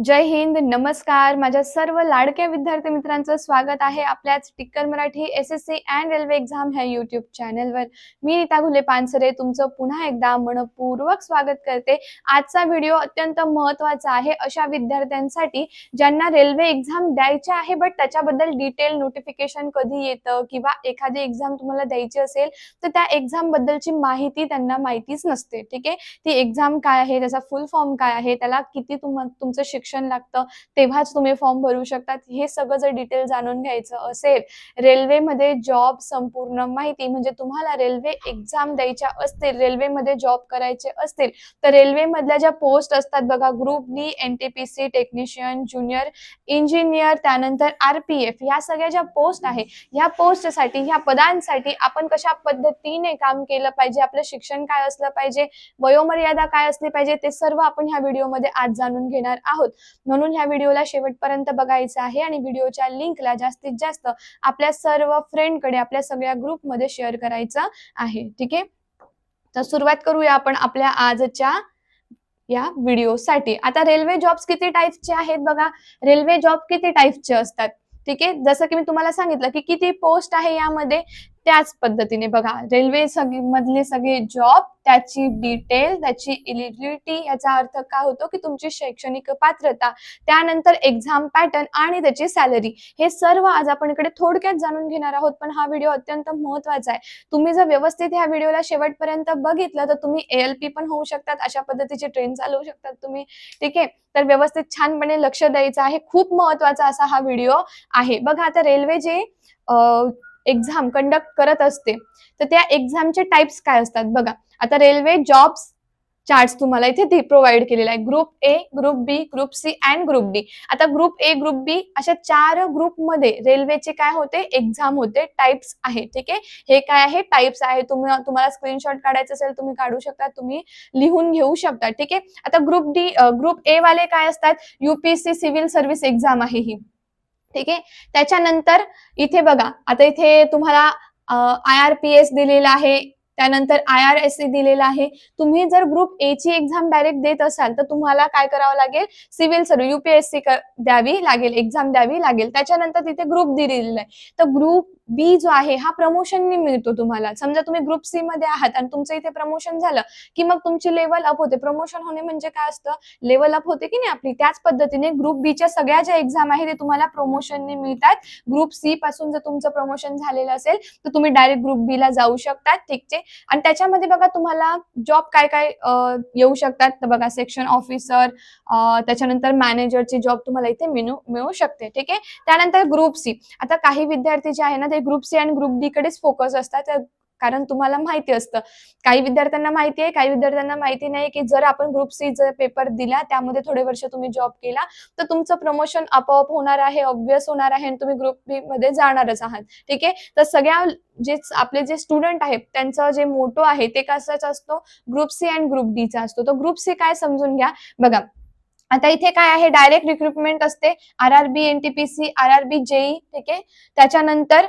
जय हिंद नमस्कार. माझ्या सर्व लाडक्या विद्यार्थी मित्रांचं स्वागत आहे आपल्याच Tikkar Marathi S S C and railway exam ह्या युट्यूब चॅनलवर मी नीता घुले पानसरे तुमचं पुन्हा एकदा मनपूर्वक स्वागत करते. आजचा व्हिडिओ अत्यंत महत्त्वाचा आहे अशा विद्यार्थ्यांसाठी ज्यांना रेल्वे एक्झाम द्यायची आहे बट त्याच्याबद्दल डिटेल नोटिफिकेशन कधी येतं किंवा एखादी एक्झाम तुम्हाला द्यायची असेल तर त्या एक्झाम बद्दलची माहिती त्यांना माहितीच नसते. ठीक आहे? ती एक्झाम काय आहे? त्याचा फुल फॉर्म काय आहे? त्याला किती तुम तुमचं शिक्षण लागतं तेव्हाच तुम्ही फॉर्म भरू शकतात. हे सगळं जर डिटेल जाणून घ्यायचं असेल रेल्वेमध्ये जॉब संपूर्ण माहिती म्हणजे तुम्हाला रेल्वे एक्झाम द्यायच्या असतील रेल्वेमध्ये जॉब करायचे असतील तर रेल्वेमधल्या ज्या पोस्ट असतात बघा group D N T P C technician junior engineer त्यानंतर आर पी एफ या सगळ्या ज्या पोस्ट आहे ह्या पोस्टसाठी ह्या पदांसाठी आपण कशा पद्धतीने काम केलं पाहिजे आपलं शिक्षण काय असलं पाहिजे वयोमर्यादा काय असली पाहिजे ते सर्व आपण ह्या व्हिडिओमध्ये आज जाणून घेणार आहोत. म्हणून ह्या व्हिडिओला शेवटपर्यंत बघायचं आहे आणि व्हिडिओच्या लिंकला जास्तीत जास्त आपल्या सर्व फ्रेंडकडे आपल्या सगळ्या ग्रुपमध्ये शेअर करायचं आहे. ठीक आहे? तर सुरुवात करूया आपण आपल्या आजच्या या व्हिडिओसाठी. आता रेल्वे जॉब्स किती टाईपचे आहेत बघा? रेल्वे जॉब किती टाईपचे असतात? ठीक आहे? जसं की मी तुम्हाला सांगितलं की किती पोस्ट आहे यामध्ये? त्याच पद्धतीने बघा. रेल्वे सगळी मधले सगळे जॉब त्याची डिटेल त्याची इलिजिबिलिटी याचा अर्थ काय होतो की तुमची शैक्षणिक पात्रता त्यानंतर एक्झाम पॅटर्न आणि त्याची सॅलरी हे सर्व आज आपण इकडे थोडक्यात जाणून घेणार आहोत पण हा व्हिडिओ अत्यंत महत्त्वाचा आहे. तुम्ही जर व्यवस्थित ह्या व्हिडिओला शेवटपर्यंत बघितलं तर तुम्ही एएलपी पण होऊ शकतात अशा पद्धतीचे ट्रेन चालवू शकतात तुम्ही. ठीक आहे? तर व्यवस्थित छानपणे लक्ष द्यायचं आहे. खूप महत्त्वाचा असा हा व्हिडिओ आहे. बघा आता रेल्वे जे एक्झाम कंडक्ट करत असते. तर त्या एक्झामचे टाइप्स काय असतात? बघा आता रेल्वे जॉब्स चार्ट तुम्हाला इथे प्रोव्हाइड केलेला आहे. Group A group B group C and group D आता ग्रुप ए ग्रुप बी अशा चार ग्रुपमध्ये रेल्वेचे काय होते? एक्झाम होते. टाइप्स आहे ठीक आहे? हे काय आहे? टाइप्स आहे. तुम्ही तुम्हाला स्क्रीनशॉट काढायचं असेल तुम्ही काढू शकता. तुम्ही लिहून घेऊ शकता. ठीक आहे? आता ग्रुप डी ग्रुप ए वाले काय असतात? युपीएससी सिव्हिल सर्व्हिस एक्झाम आहे ही. ठीक आहे? त्याच्यानंतर इथे बघा आता इथे तुम्हाला आय आर पी एस दिलेला आहे त्यानंतर आय आर एस सी दिलेला आहे. तुम्ही जर ग्रुप ए ची एक्झाम डायरेक्ट देत असाल तर तुम्हाला काय करावं लागेल? सिव्हिल सर्व युपीएससी द्यावी लागेल एक्झाम द्यावी लागेल. त्याच्यानंतर तिथे ग्रुप दिलेला आहे. तर ग्रुप बी जो आहे हा प्रमोशनने मिळतो तुम्हाला. समजा तुम्ही ग्रुप सी मध्ये आहात आणि तुमचं इथे प्रमोशन झालं की मग तुमची लेवल अप होते. प्रमोशन होणे म्हणजे काय असतं? लेवल अप होते की नाही आपली? त्याच पद्धतीने ग्रुप बीच्या सगळ्या ज्या एक्झाम आहे ते तुम्हाला प्रमोशनने मिळतात. ग्रुप सी पासून जर तुमचं प्रमोशन झालेलं असेल तर तुम्ही डायरेक्ट ग्रुप बी ला जाऊ शकतात. ठीकचे आणि त्याच्यामध्ये बघा तुम्हाला जॉब काय काय येऊ शकतात. तर बघा सेक्शन ऑफिसर त्याच्यानंतर मॅनेजरची जॉब तुम्हाला इथे मिळू मिळू शकते. ठीक आहे? त्यानंतर ग्रुप सी आता काही विद्यार्थी जे आहे ना ते ग्रुप सी आणि ग्रुप डी कडेच फोकस असतात. कारण तुम्हाला माहिती असतं. काही विद्यार्थ्यांना माहिती आहे काही विद्यार्थ्यांना माहिती नाही की जर आपण ग्रुप सी जर पेपर दिला त्यामध्ये थोडे वर्ष तुम्ही जॉब केला तर तुमचं प्रमोशन आपोआप होणार आहे ऑब्विस होणार आहे आणि तुम्ही ग्रुप बी मध्ये जाणारच आहात. ठीक आहे? तर सगळ्या जे आपले जे स्टुडंट आहेत त्यांचं जे मोटो आहे ते कसाच असतो? ग्रुप सी अँड ग्रुप डीचा असतो. तर ग्रुप सी काय समजून घ्या? बघा आता इथे काय आहे? डायरेक्ट रिक्रुटमेंट असते. R R B NTPC R R B JE ठीक आहे? त्याच्यानंतर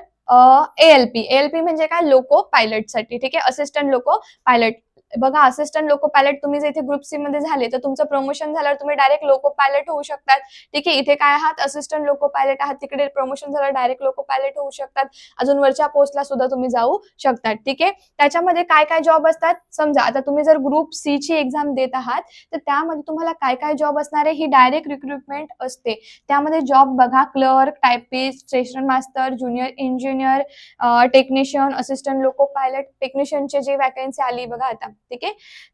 एएलपी एएलपी म्हणजे काय? लोको पायलटसाठी ठीक आहे? असिस्टंट लोको पायलट बघा असिस्टंट लोको पायलट तुम्ही जर इथे ग्रुप सी मध्ये झाले तर तुमचं प्रमोशन झाल्यावर तुम्ही डायरेक्ट लोको पायलट होऊ शकतात. ठीक आहे इथे काय आहात? असिस्टंट लोको पायलट आहात. तिकडे प्रमोशन झालं डायरेक्ट लोको पायलट होऊ शकतात. अजून वरच्या पोस्टला सुद्धा तुम्ही जाऊ शकतात. ठीक आहे? त्याच्यामध्ये काय काय जॉब असतात? समजा आता तुम्ही जर ग्रुप सी ची एक्झाम देत आहात तर त्यामध्ये तुम्हाला काय काय जॉब असणार आहे? ही डायरेक्ट रिक्रुटमेंट असते. त्यामध्ये जॉब बघा clerk typist station master junior engineer technician assistant loco pilot टेक्निशियनचे जे वॅकन्सी आली बघा आता. ठीक आहे?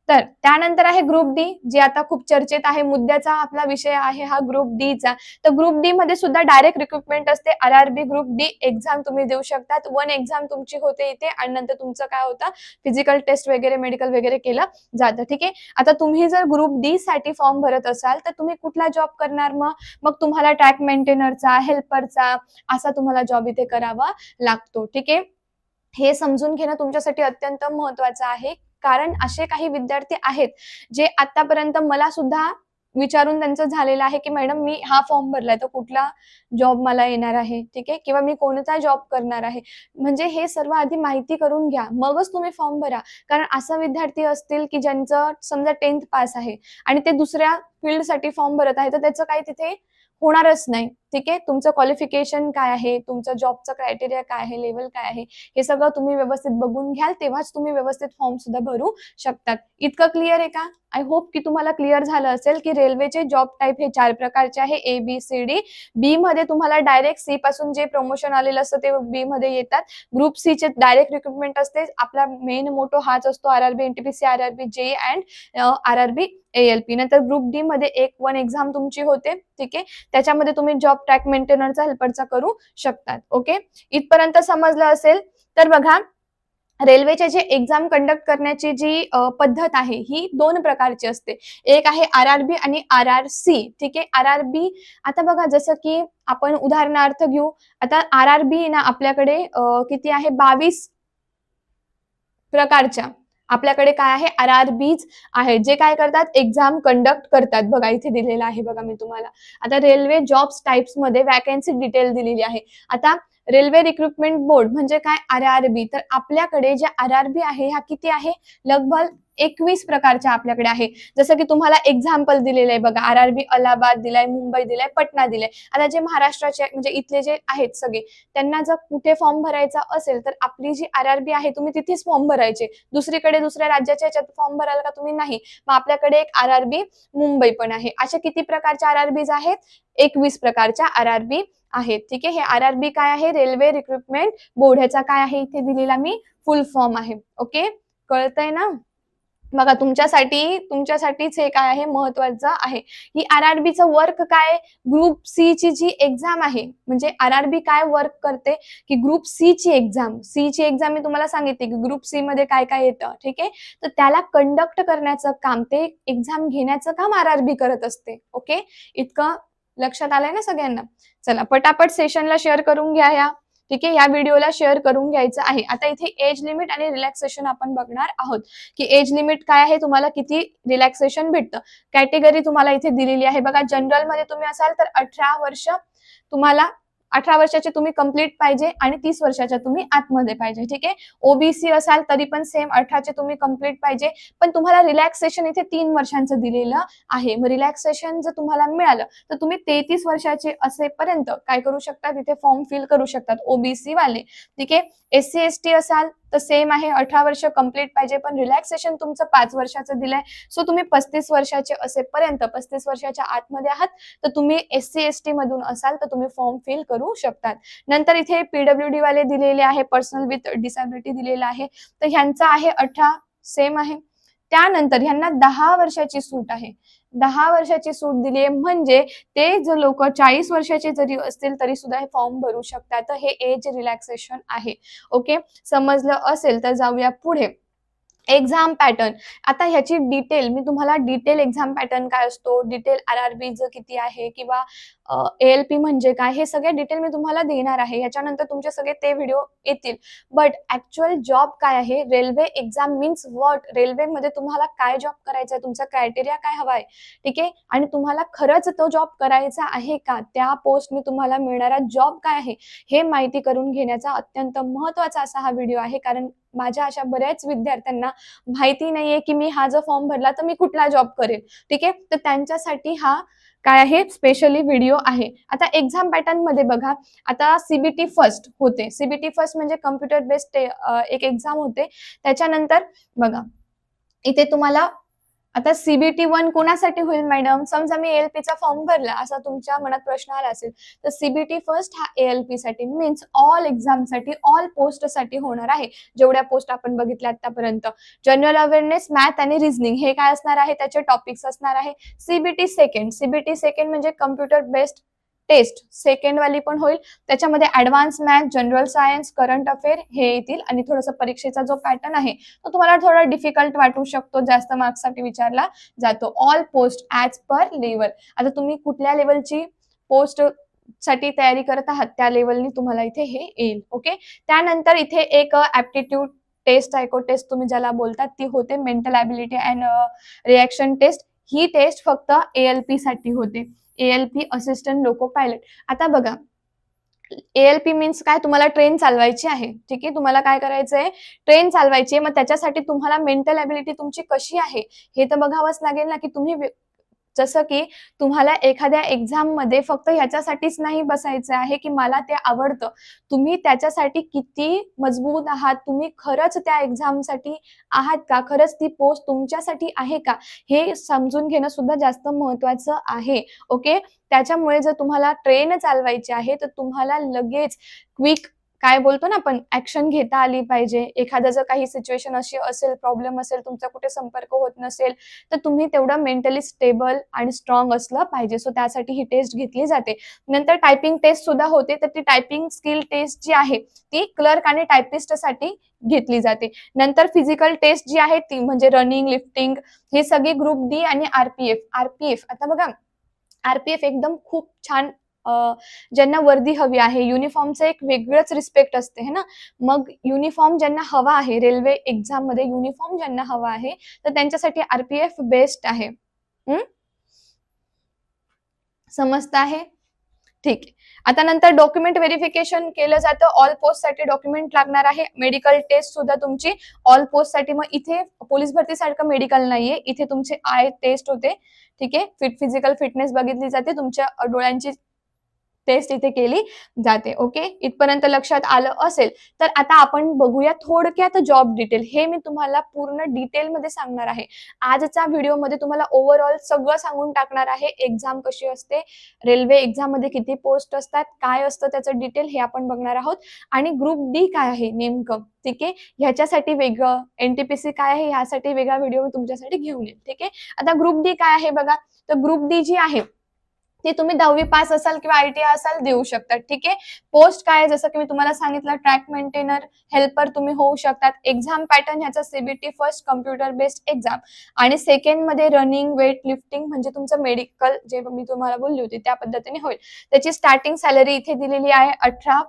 तर त्यानंतर आहे ग्रुप डी जे आता खूप चर्चेत आहे मुद्द्याचा आपला विषय आहे हा ग्रुप डी चा. तर ग्रुप डी मध्ये सुद्धा डायरेक्ट रिक्रुटमेंट असते. R R B group D exam तुम्ही देऊ शकतात. वन एक्झाम तुमची होते इथे आणि नंतर तुमचं काय होतं? फिजिकल टेस्ट वगैरे मेडिकल वगैरे केलं जातं. ठीक आहे? आता तुम्ही जर ग्रुप डी साठी फॉर्म भरत असाल तर तुम्ही कुठला जॉब करणार मग? मग तुम्हाला ट्रॅक मेंटेनरचा हेल्परचा असा तुम्हाला जॉब इथे करावा लागतो. ठीक आहे? हे समजून घेणं तुमच्यासाठी अत्यंत महत्वाचं आहे. कारण असे काही विद्यार्थी आहेत जे आतापर्यंत मला सुद्धा विचारून त्यांचं झालेलं आहे की मॅडम मी हा फॉर्म भरलाय तर कुठला जॉब मला येणार आहे? ठीक आहे? किंवा मी कोणता जॉब करणार आहे? म्हणजे हे सर्व आधी माहिती करून घ्या. मगच तुम्ही फॉर्म भरा. कारण असा विद्यार्थी असतील की ज्यांचं समजा टेन्थ पास आहे आणि ते दुसऱ्या फील्डसाठी फॉर्म भरत आहे तर त्याचं काही तिथे होणारच नाही. ठीक आहे? तुमचं क्वालिफिकेशन काय आहे? तुमचं जॉबचं क्रायटेरिया काय आहे? लेवल काय आहे? हे सगळं तुम्ही व्यवस्थित बघून घ्याल तेव्हाच तुम्ही व्यवस्थित फॉर्म सुद्धा भरू शकतात. इतकं क्लिअर आहे का? आय होप की तुम्हाला क्लिअर झालं असेल की रेल्वेचे जॉब टाईप हे चार प्रकारचे आहे. ए बी सी डी बी मध्ये तुम्हाला डायरेक्ट सी पासून जे प्रमोशन आलेलं असतं ते बी मध्ये येतात. ग्रुप सी चे डायरेक्ट रिक्रुटमेंट असते. आपला मेन मोटो हाच असतो R R B NTPC R R B JE and R R B L P नंतर ग्रुप डी मध्ये एक वन एक्झाम तुमची होते. ठीक आहे? त्याच्यामध्ये तुम्ही जॉब ट्रॅक मेंटेनरचा हेल्परचा करू शकतात. ओके इथपर्यंत समजलं असेल. तर बघा रेल्वेचे जे एक्झाम कंडक्ट करण्याची जी पद्धत आहे ही दोन प्रकारची असते. एक आहे आर आर बी आणि आर आर सी ठीक आहे? आर आर बी आता बघा जसं की आपण उदाहरणार्थ घेऊ. आता आर आर बी ना आपल्याकडे किती आहे? बावीस प्रकारच्या. आपल्याकडे काय आहे? आर आर बीज आहे. जे काय करतात? एक्झाम कंडक्ट करतात. बघा इथे दिलेलं आहे बघा मी तुम्हाला. आता रेल्वे जॉब्स टाइप्समध्ये वॅकन्सी डिटेल दिलेली आहे. आता रेल्वे रिक्रुटमेंट बोर्ड म्हणजे काय? R R B. तर आपल्याकडे जे आर आर बी आहे ह्या किती आहे? लगभग एकवीस प्रकारच्या आपल्याकडे आहे. जसं की तुम्हाला एक्झाम्पल दिलेलं आहे बघा. आर आर बी अलाहाबाद दिलाय मुंबई दिलाय पटना दिलाय. आता जे महाराष्ट्राचे म्हणजे इथले जे आहेत सगळे त्यांना जर कुठे फॉर्म भरायचा असेल तर आपली जी आर आर बी आहे तुम्ही तिथेच फॉर्म भरायचे. दुसरीकडे दुसऱ्या राज्याच्या ह्याच्यात फॉर्म भराल का तुम्ही नाही? मग आपल्याकडे एक आर आर बी मुंबई पण आहे. अशा किती प्रकारच्या आर आर बीज आहेत? एकवीस प्रकारच्या आर आर बी आहेत. ठीक आहे? हे आर आर बी काय आहे? रेल्वे रिक्रुटमेंट बोर्ड ह्याचा काय आहे? इथे दिलेला मी फुल फॉर्म आहे. ओके कळतंय ना? बघा तुमच्यासाठी तुमच्यासाठीच हे काय आहे? महत्वाचं आहे. ही आर आर बीचं वर्क काय? ग्रुप सी ची जी एक्झाम आहे म्हणजे आर आर बी काय वर्क करते? की ग्रुप सी ची एक्झाम सी ची एक्झाम मी तुम्हाला सांगितले की ग्रुप सी मध्ये काय काय येतं? ठीक आहे? तर त्याला कंडक्ट करण्याचं काम ते एक्झाम घेण्याचं काम आर आर बी करत असते. ओके इतकं लक्षात आलंय ना सगळ्यांना? चला पटापट सेशनला शेअर करून घ्या या ठीक आहे? या व्हिडिओला शेअर करून घ्यायचं आहे. आता इथे एज लिमिट आणि रिलॅक्सेशन आपण बघणार आहोत. की एज लिमिट काय आहे? तुम्हाला किती रिलॅक्सेशन भेटतं? कॅटेगरी तुम्हाला इथे दिलेली आहे. बघा जनरलमध्ये तुम्ही असाल तर अठरा वर्ष तुम्हाला अठरा वर्षाचे तुम्ही कंप्लीट पाहिजे आणि तीस वर्षाच्या तुम्ही आतमध्ये पाहिजे ठीक आहे? ओबीसी असाल तरी पण सेम अठराचे तुम्ही कंप्लीट पाहिजे. पण तुम्हाला रिलॅक्सेशन इथे तीन वर्षांचं दिलेलं आहे. मग रिलॅक्सेशन जर तुम्हाला मिळालं तर तुम्ही तेहतीस वर्षाचे असेपर्यंत काय करू शकता? तिथे फॉर्म फिल करू शकतात ओबीसी वाले. ठीक आहे? एस सी एस टी असाल तर सेम आहे अठरा वर्ष कंप्लीट पाहिजे पण रिलॅक्सेशन तुमचं पाच वर्षाचं दिलंय. सो तुम्ही पस्तीस वर्षाचे असेपर्यंत पस्तीस वर्षाच्या आतमध्ये आहात तर तुम्ही एस सी एस टी मधून असाल तर तुम्ही फॉर्म फिल करू शकतात. नंतर इथे पीडब्ल्यू डी वाले दिलेले आहे पर्सनल विथ डिसॅबिलिटी दिलेला आहे. तर ह्यांचं आहे अठरा सेम आहे. त्यानंतर ह्यांना दहा वर्षाची सूट आहे. दहा वर्षाची सूट दिली आहे. म्हणजे ते जर लोक चाळीस वर्षाचे जरी असतील तरी सुद्धा हे फॉर्म भरू शकतात. तर हे एज रिलॅक्सेशन आहे. ओके समजलं असेल तर जाऊया पुढे. एक्झाम पॅटर्न आता ह्याची डिटेल मी तुम्हाला डिटेल एक्झाम पॅटर्न काय असतो? डिटेल आर आर बी किती आहे? किंवा एल पी म्हणजे काय? हे सगळे डिटेल मी तुम्हाला देणार आहे. याच्यानंतर तुमचे सगळे ते व्हिडिओ येतील. बट ऍक्च्युअल जॉब काय आहे? रेल्वे एक्झाम मीन्स वॉट रेल्वेमध्ये तुम्हाला काय जॉब करायचा आहे? तुमचा क्रायटेरिया काय हवा आहे ठीक आहे? आणि तुम्हाला खरंच तो जॉब करायचा आहे का? त्या पोस्टने तुम्हाला मिळणारा जॉब काय आहे? हे माहिती करून घेण्याचा अत्यंत महत्त्वाचा असा हा व्हिडिओ आहे. कारण माझ्या अशा बऱ्याच विद्यार्थ्यांना माहिती नाहीये की मी हा जर फॉर्म भरला तर मी कुठला जॉब करेल ठीक आहे? तर त्यांच्यासाठी हा काय आहे? स्पेशली व्हिडिओ आहे. आता एक्झाम पॅटर्नमध्ये बघा. आता सीबीटी फर्स्ट होते. सीबीटी फर्स्ट म्हणजे कम्प्युटर बेस्ड एक एक्झाम होते. त्याच्यानंतर बघा. इथे तुम्हाला आता सीबीटी वन कोणासाठी होईल मॅडम समजा मी एल चा फॉर्म भरला असा तुमच्या मनात प्रश्न आला असेल तर सीबीटी फर्स्ट हा एएलपी साठी मीन्स ऑल एक्झामसाठी ऑल पोस्टसाठी होणार आहे. जेवढ्या पोस्ट आपण बघितल्या आतापर्यंत. जनरल अवेअरनेस मॅथ आणि रिझनिंग हे काय असणार आहे? त्याचे टॉपिक्स असणार आहे. सीबीटी सेकंड सीबीटी सेकंड म्हणजे कम्प्युटर बेस्ड टेस्ट सेकंड वाली पण होईल. त्याच्यामध्ये advance math general science current affair हे येतील आणि थोडंसं परीक्षेचा जो पॅटर्न आहे तो तुम्हाला थोडा डिफिकल्ट वाटू शकतो. जास्त मार्क्ससाठी विचारला जातो. All post as per level आता तुम्ही कुठल्या लेवलची पोस्टसाठी तयारी करत आहात त्या लेवलनी तुम्हाला इथे हे येईल. ओके त्यानंतर इथे एक ऍप्टिट्यूड टेस्ट आयको टेस्ट तुम्ही ज्याला बोलतात ती होते mental ability and reaction test he test फक्त एएलपी साठी होते. एएलपी असिस्टंट लोको पायलट आता बघा एएलपी मीन्स काय? तुम्हाला ट्रेन चालवायची आहे. ठीक आहे? तुम्हाला काय करायचंय? ट्रेन चालवायची आहे. मग त्याच्यासाठी तुम्हाला मेंटल ॲबिलिटी तुमची कशी आहे? हे तर बघावंच लागेल ना की तुम्ही जसं की तुम्हाला एखाद्या एक्झाममध्ये फक्त ह्याच्यासाठीच नाही बसायचं आहे की मला ते आवडतं. तुम्ही त्याच्यासाठी किती मजबूत आहात? तुम्ही खरंच त्या एक्झामसाठी आहात का? खरंच ती पोस्ट तुमच्यासाठी आहे का? हे समजून घेणं सुद्धा जास्त महत्वाचं आहे. ओके त्याच्यामुळे जर तुम्हाला ट्रेन चालवायची आहे तर तुम्हाला लगेच क्विक काय बोलतो ना आपण ऍक्शन घेता आली पाहिजे. एखादा जर काही सिच्युएशन अशी असेल प्रॉब्लेम असेल तुमचा कुठे संपर्क होत नसेल तर तुम्ही तेवढं मेंटली स्टेबल आणि स्ट्रॉंग असलं पाहिजे. सो त्यासाठी ही टेस्ट घेतली जाते. नंतर टायपिंग टेस्ट सुद्धा होते तर ती टायपिंग स्किल टेस्ट जी आहे ती क्लर्क आणि टायपिस्टसाठी घेतली जाते. नंतर फिजिकल टेस्ट जी आहे ती म्हणजे रनिंग लिफ्टिंग हे सगळी ग्रुप डी आणि आरपीएफ आरपीएफ आता बघा आरपीएफ एकदम खूप छान ज्यांना वर्दी हवी आहे युनिफॉर्मचं एक वेगळंच रिस्पेक्ट असते है ना? मग युनिफॉर्म ज्यांना हवा आहे रेल्वे एक्झाममध्ये युनिफॉर्म ज्यांना हवा आहे तर त्यांच्यासाठी आरपीएफ बेस्ट आहे. हम्म? समजत आहे? ठीक. आहे आता नंतर डॉक्युमेंट व्हेरिफिकेशन केलं जातं. ऑल पोस्टसाठी डॉक्युमेंट लागणार आहे. मेडिकल टेस्ट सुद्धा तुमची ऑल पोस्टसाठी. मग इथे पोलीस भरती सारखं मेडिकल नाहीये. इथे तुमचे आय टेस्ट होते. ठीक आहे? फिट फिजिकल फिटनेस बघितली जाते. तुमच्या डोळ्यांची टेस्ट इथे केली जाते ओके इथपर्यंत लक्षात आलं असेल तर आता आपण बघूया थोडक्यात जॉब डिटेल हे मी तुम्हाला पूर्ण डिटेलमध्ये सांगणार आहे. आजच्या व्हिडिओमध्ये तुम्हाला ओव्हरऑल सगळं सांगून टाकणार आहे. एक्झाम कशी असते रेल्वे एक्झाममध्ये किती पोस्ट असतात काय असतं त्याचं डिटेल हे आपण बघणार आहोत. आणि ग्रुप डी काय आहे नेमकं ठीक आहे? ह्याच्यासाठी वेगळं एनटीपीसी काय आहे ह्यासाठी वेगळा व्हिडिओ मी तुमच्यासाठी घेऊन येईल ठीक आहे? आता ग्रुप डी काय आहे बघा. तर ग्रुप डी जी आहे ती तुम्ही दहावी पास असाल किंवा आय टी असाल देऊ शकता ठीक आहे? पोस्ट काय जसं की मी तुम्हाला सांगितलं ट्रॅक मेंटेनर हेल्पर तुम्ही होऊ शकतात. एक्झाम पॅटर्न ह्याचा CBT first computer based exam आणि सेकंडमध्ये रनिंग वेट लिफ्टिंग म्हणजे तुमचं मेडिकल जे मी तुम्हाला बोलली होती त्या पद्धतीने होईल. त्याची स्टार्टिंग सॅलरी इथे दिलेली आहे अठरा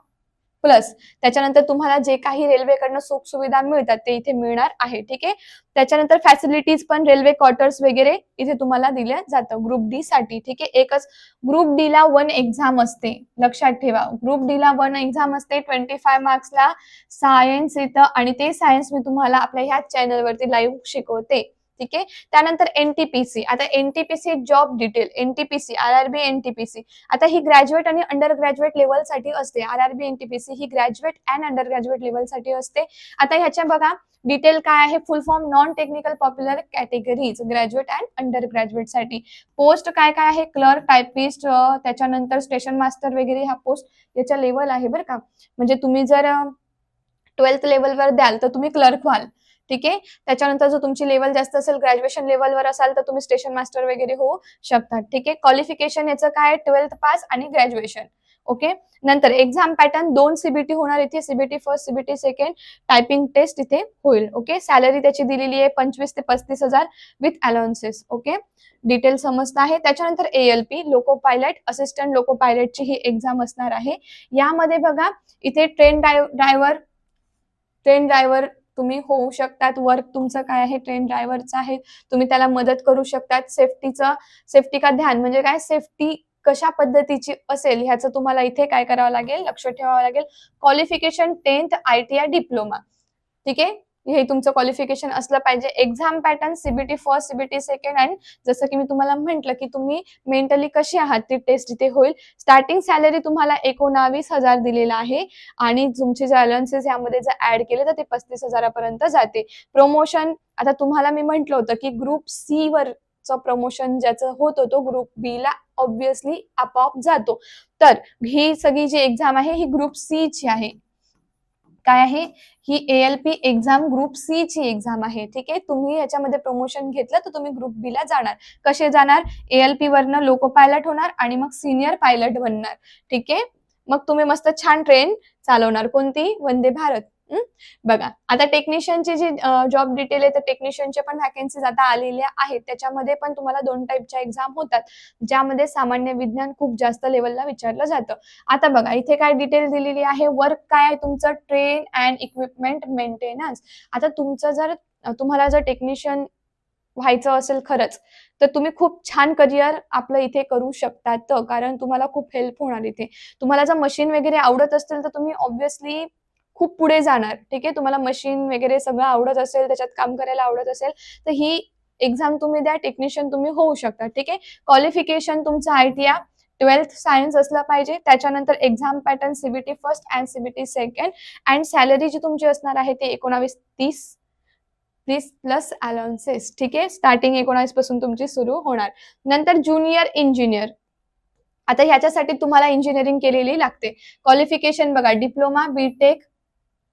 प्लस त्याच्यानंतर तुम्हाला जे काही रेल्वेकडनं सुख सुविधा मिळतात ते इथे मिळणार आहे ठीक आहे? त्याच्यानंतर फॅसिलिटीज पण रेल्वे क्वार्टर्स वगैरे इथे तुम्हाला दिल्या जातं. ग्रुप डी साठी ठीक आहे? एकच ग्रुप डी ला वन एक्झाम असते लक्षात ठेवा. ग्रुप डी ला वन एक्झाम असते ट्वेंटी फाय मार्क्सला सायन्स येतं आणि ते सायन्स मी तुम्हाला आपल्या ह्याच चॅनलवरती लाईव्ह शिकवते. ठीक आहे? त्यानंतर एनटीपीसी आता NTPC job detail NTPC R R B NTPC आता ही ग्रॅज्युएट आणि अंडर ग्रॅज्युएट लेवलसाठी असते. आर आर बी एनटीपीसी ही ग्रॅज्युएट अँड अंडर ग्रॅज्युएट लेवलसाठी असते. आता ह्याच्या बघा डिटेल काय आहे? Full form non technical popular categories graduate and under ग्रॅज्युएटसाठी. Post काय काय आहे? क्लर्क टायपिस्ट त्याच्यानंतर स्टेशन मास्टर वगैरे हा पोस्ट याच्या लेवल आहे बरं का. म्हणजे तुम्ही जर ट्वेल्थ लेवलवर द्याल तर तुम्ही क्लर्क व्हाल. ठीक आहे? त्याच्यानंतर जर तुमची लेवल जास्त असेल ग्रॅज्युएशन लेवलवर असाल तर तुम्ही स्टेशन मास्टर वगैरे होऊ शकतात ठीक आहे? क्वालिफिकेशन याचं काय ट्वेल्थ पास आणि ग्रॅज्युएशन ओके नंतर एक्झाम पॅटर्न दोन सीबीटी होणार इथे. CBT first CBT second typing test इथे होईल. ओके सॅलरी त्याची दिलेली आहे पंचवीस ते पस्तीस हजार विथ अलाउन्सेस ओके डिटेल समजत आहे. त्याच्यानंतर ALP loco pilot assistant loco पायलटची ही एक्झाम असणार आहे. यामध्ये बघा इथे ट्रेन ड्रायव्हर ट्रेन ड्रायव्हर तुम्ही होऊ शकतात. वर्क तुमचं काय आहे? ट्रेन ड्रायव्हरचं आहे. तुम्ही त्याला मदत करू शकतात. सेफ्टीचं सेफ्टी का ध्यान? म्हणजे काय? सेफ्टी कशा पद्धतीची असेल? ह्याचं तुम्हाला इथे काय करावं लागेल? लक्ष ठेवावं लागेल. Qualification tenth I T I diploma ठीक आहे? हे तुमचं क्वालिफिकेशन असलं पाहिजे. Exam pattern CBT first CBT second and जसं की मी तुम्हाला म्हंटल की तुम्ही मेंटली कशी आहात ती टेस्ट इथे होईल. स्टार्टिंग सॅलरी तुम्हाला एकोणावीस हजार दिलेला आहे आणि तुमचे जे अलाउन्सेस यामध्ये जर ऍड केले तर ते पस्तीस हजारापर्यंत जाते. प्रमोशन आता तुम्हाला मी म्हंटल होतं की ग्रुप सी वर प्रमोशन ज्याचं होत होतो ग्रुप बी ला ऑब्विसली आपोआप जातो. तर ही सगळी जी एक्झाम आहे ही ग्रुप सी ची आहे. काय आहे? ही एएलपी एक्झाम ग्रुप सी ची एक्झाम आहे ठीक आहे? तुम्ही याच्यामध्ये प्रमोशन घेतलं तर तुम्ही ग्रुप बी ला जाणार. कसे जाणार? एएलपी वरनं लोको पायलट होणार आणि मग सिनियर पायलट बनणार ठीक आहे? मग तुम्ही मस्त छान ट्रेन चालवणार. कोणती? वंदे भारत. बघा आता टेक्निशियनची जी जॉब डिटेल आहे तर टेक्निशियनचे पण व्हॅकन्सीज आता आलेल्या आहेत. त्याच्यामध्ये पण तुम्हाला दोन टाईपच्या एक्झाम होतात ज्यामध्ये सामान्य विज्ञान खूप जास्त लेवलला विचारलं जातं. आता बघा इथे काय डिटेल दिलेली आहे? वर्क काय आहे तुमचं? ट्रेन अँड इक्विपमेंट मेंटेनन्स आता तुमचं जर तुम्हाला जर टेक्निशियन व्हायचं असेल खरंच तर तुम्ही खूप छान करिअर आपलं इथे करू शकतात. कारण तुम्हाला खूप हेल्प होणार इथे. तुम्हाला जर मशीन वगैरे आवडत असेल तर तुम्ही ऑब्व्हियसली खूप पुढे जाणार. ठीक आहे? तुम्हाला मशीन वगैरे सगळं आवडत असेल त्याच्यात काम करायला आवडत असेल तर ही एक्झाम तुम्ही द्या टेक्निशियन तुम्ही होऊ शकता. ठीक आहे? क्वालिफिकेशन तुमचं I T I twelfth science असलं पाहिजे. त्याच्यानंतर exam pattern CBT first and CBT second and salary जी तुमची असणार आहे ती एकोणावीस तीस तीस प्लस अलाउन्सेस ठीक आहे? स्टार्टिंग एकोणावीसपासून तुमची सुरू होणार. नंतर ज्युनियर इंजिनियर आता ह्याच्यासाठी तुम्हाला इंजिनिअरिंग केलेली लागते. क्वालिफिकेशन बघा diploma BTech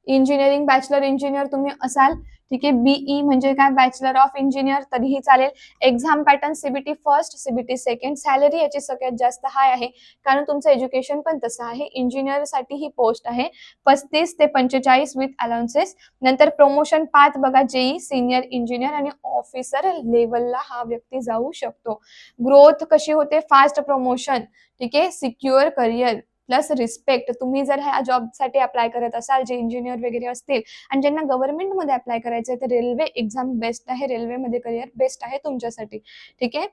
engineering bachelor engineer तुम्ही असाल ठीक आहे? बीई म्हणजे काय? बॅचलर ऑफ इंजिनियर तरीही चालेल. Exam pattern CBT first CBT second salary याची सगळ्यात जास्त हाय आहे. कारण तुमचं एज्युकेशन पण तसं आहे. इंजिनियरसाठी ही पोस्ट आहे. पस्तीस ते पंचेचाळीस विथ अलाउन्सेस नंतर प्रमोशन पाच बघा. जेई सिनियर इंजिनियर आणि ऑफिसर लेवलला हा व्यक्ती जाऊ शकतो. ग्रोथ कशी होते? फास्ट प्रमोशन ठीक आहे? सिक्युअर करिअर प्लस रिस्पेक्ट तुम्ही जर ह्या जॉबसाठी अप्लाय करत असाल जे इंजिनियर वगैरे असतील आणि ज्यांना गव्हर्नमेंटमध्ये अप्लाय करायचं आहे तर रेल्वे एक्झाम बेस्ट आहे रेल्वेमध्ये करिअर बेस्ट आहे तुमच्यासाठी. ठीक आहे?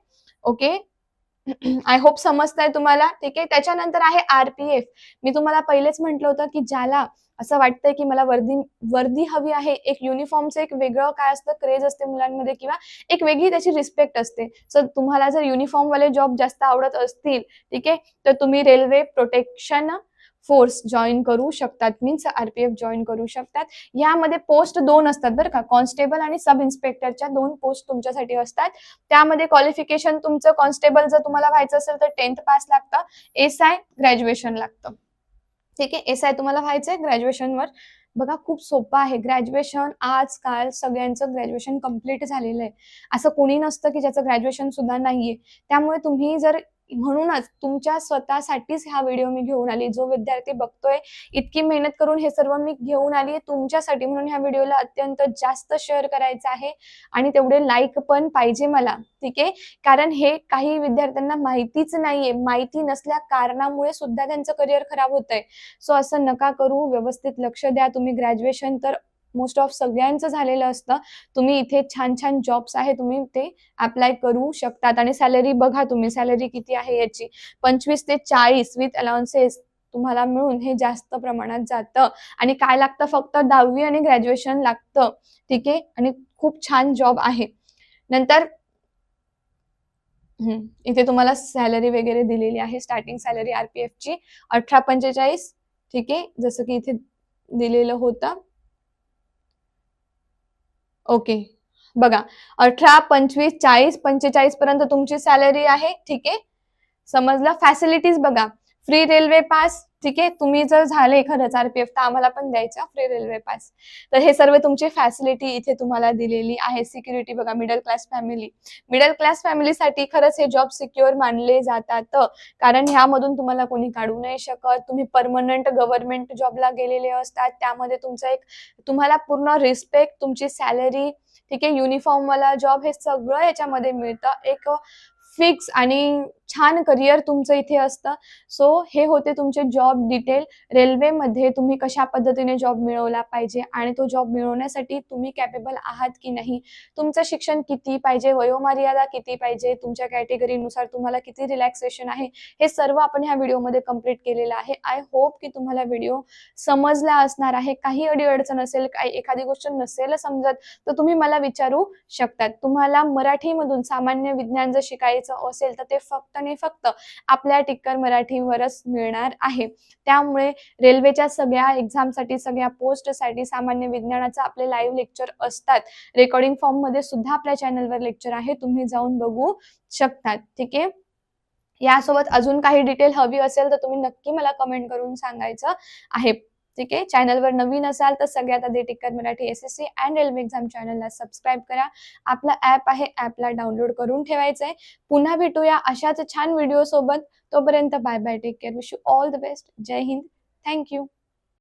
ओके आय होप समजताय तुम्हाला ठीक आहे? त्याच्यानंतर आहे आरपीएफ मी तुम्हाला पहिलेच म्हटलं होतं की ज्याला असं वाटतंय की मला वर्दी वर्दी हवी आहे एक युनिफॉर्मचं एक वेगळं काय असतं क्रेज असते मुलांमध्ये किंवा एक वेगळी त्याची रिस्पेक्ट असते. सर तुम्हाला जर युनिफॉर्म वाले जॉब जास्त आवडत असतील ठीक आहे? तर तुम्ही रेल्वे प्रोटेक्शन फोर्स जॉईन करू शकतात मीन्स आरपीएफ जॉईन करू शकतात. यामध्ये पोस्ट दोन असतात बरं का कॉन्स्टेबल आणि सब इन्स्पेक्टरच्या दोन पोस्ट तुमच्यासाठी असतात. त्यामध्ये क्वालिफिकेशन तुमचं कॉन्स्टेबल जर तुम्हाला व्हायचं असेल तर टेन्थ पास लागतं एस आय ग्रॅज्युएशन लागतं. ठीक आहे एस आय तुम्हाला व्हायचंय ग्रॅज्युएशनवर. बघा खूप सोपं आहे. ग्रॅज्युएशन आजकाल सगळ्यांचं ग्रॅज्युएशन कंप्लीट झालेलं आहे. असं कोणी नसतं की ज्याचं ग्रॅज्युएशन सुद्धा नाहीये. त्यामुळे तुम्ही जर म्हणूनच तुमच्या स्वतःसाठीच हा व्हिडिओ मी घेऊन आली. जो विद्यार्थी बघतोय इतकी मेहनत करून हे सर्व मी घेऊन आली. तुमच्यासाठी म्हणून ह्या व्हिडिओला अत्यंत जास्त शेअर करायचं आहे. आणि तेवढे लाईक पण पाहिजे मला. ठीक आहे? कारण हे काही विद्यार्थ्यांना माहितीच नाहीये. माहिती नसल्या कारणामुळे सुद्धा त्यांचं करिअर खराब होत आहे सो असं नका करू. व्यवस्थित लक्ष द्या. तुम्ही ग्रॅज्युएशन तर मोस्ट ऑफ सगळ्यांचं झालेलं असतं. तुम्ही इथे छान छान जॉब्स आहे तुम्ही ते अप्लाय करू शकतात. आणि सॅलरी बघा तुम्ही सॅलरी किती आहे याची. पंचवीस ते चाळीस विथ अलाउन्सेस तुम्हाला मिळून हे जास्त प्रमाणात जातं. आणि काय लागतं? फक्त दहावी आणि ग्रॅज्युएशन लागतं. ठीक आहे? आणि खूप छान जॉब आहे. नंतर इथे तुम्हाला सॅलरी वगैरे दिलेली आहे. स्टार्टिंग सॅलरी आरपीएफ ची अठरा पंचेचाळीस. ठीक आहे? जसं की इथे दिलेलं होतं. ओके. बघा अठरा पंचवीस चाळीस पंचेचाळीस पर्यंत तुमची सॅलरी आहे ठीक आहे? समजलं? फॅसिलिटीज बघा. फ्री रेल्वे पास ठीक आहे? तुम्ही जर झाले खरंच आरपीएफ तर आम्हाला पण द्यायचा फ्री रेल्वे पास तर हे सर्व तुमची फॅसिलिटी इथे तुम्हाला दिलेली आहे. सिक्युरिटी बघा middle class family middle class फॅमिलीसाठी खरंच हे जॉब सिक्युअर मानले जातात. कारण ह्यामधून तुम्हाला कोणी काढू नाही शकत. तुम्ही परमनंट गव्हर्नमेंट जॉबला गेलेले असतात. त्यामध्ये तुमचं एक तुम्हाला पूर्ण रिस्पेक्ट तुमची सॅलरी ठीक आहे? युनिफॉर्मवाला जॉब हे सगळं याच्यामध्ये मिळतं. एक फिक्स आणि छान करिअर तुमचं इथे असतं. सो हे होते तुमचे जॉब डिटेल रेल्वेमध्ये तुम्ही कशा पद्धतीने जॉब मिळवला पाहिजे आणि तो जॉब मिळवण्यासाठी तुम्ही कॅपेबल आहात की नाही? तुमचं शिक्षण किती पाहिजे? वयोमर्यादा किती पाहिजे? तुमच्या कॅटेगरीनुसार तुम्हाला किती रिलॅक्सेशन आहे? हे सर्व आपण ह्या व्हिडिओमध्ये कंप्लीट केलेलं आहे. आय होप की तुम्हाला व्हिडिओ समजला असणार आहे. काही अडीअडचण असेल काही एखादी गोष्ट नसेल समजत तर तुम्ही मला विचारू शकतात. तुम्हाला मराठीमधून सामान्य विज्ञान जर शिकायचं असेल तर ते फक्त आणि फक्त आपल्या टिक्कर मराठीवरच मिळणार आहे. त्यामुळे रेल्वेच्या सगळ्या एक्झामसाठी सगळ्या पोस्टसाठी सामान्य विज्ञानाचं आपले लाईव्ह लेक्चर असतात. रेकॉर्डिंग फॉर्ममध्ये सुद्धा आपल्या चॅनलवर लेक्चर आहे. तुम्ही जाऊन बघू शकतात. ठीक आहे? यासोबत अजून काही डिटेल हवी असेल तर तुम्ही नक्की मला कमेंट करून सांगायचं आहे. ठीक आहे? चॅनलवर नवीन असाल तर सगळ्यात आधी Tikkar Marathi S S C and railway exam चॅनलला सबस्क्राईब करा. आपला ॲप आहे ॲपला डाउनलोड करून ठेवायचं आहे पुन्हा भेटूया अशाच छान व्हिडिओ सोबत. तोपर्यंत bye bye take care wish you all the best Jai Hind. Thank you